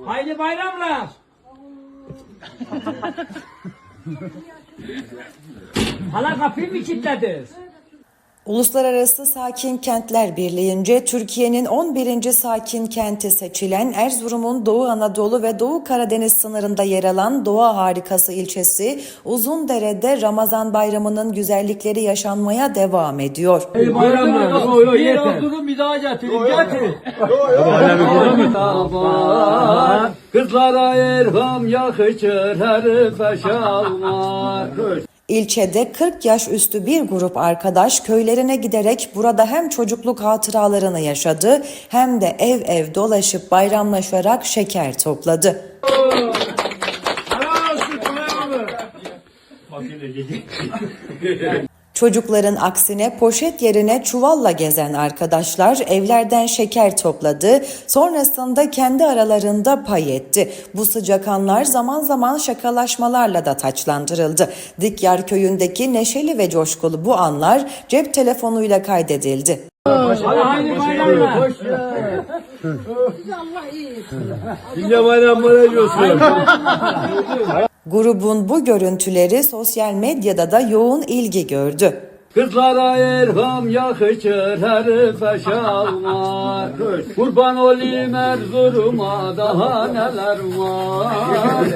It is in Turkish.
Haydi bayramlar. Hala kapıyı mı kilitlediniz? Uluslararası Sakin Kentler Birliği'nce Türkiye'nin 11. sakin kenti seçilen Erzurum'un Doğu Anadolu ve Doğu Karadeniz sınırında yer alan Doğa Harikası ilçesi Uzundere'de Ramazan bayramının güzellikleri yaşanmaya devam ediyor. Bayramlar. Yo yo yeter. Bir oturun bir daha getirin. Getirin. Kızlara erham yakışır herife şalvar. İlçede 40 yaş üstü bir grup arkadaş köylerine giderek burada hem çocukluk hatıralarını yaşadı hem de ev ev dolaşıp bayramlaşarak şeker topladı. Çocukların aksine poşet yerine çuvalla gezen arkadaşlar evlerden şeker topladı, sonrasında kendi aralarında pay etti. Bu sıcak anlar zaman zaman şakalaşmalarla da taçlandırıldı. Dikyar köyündeki neşeli ve coşkulu bu anlar cep telefonuyla kaydedildi. Hadi haydi bayramlar. Dinle bayramlara diyorsun. Grubun bu görüntüleri sosyal medyada da yoğun ilgi gördü. Kızlara erham yakışır herife şalvar. Kurban olayım Erzurum'a daha neler var.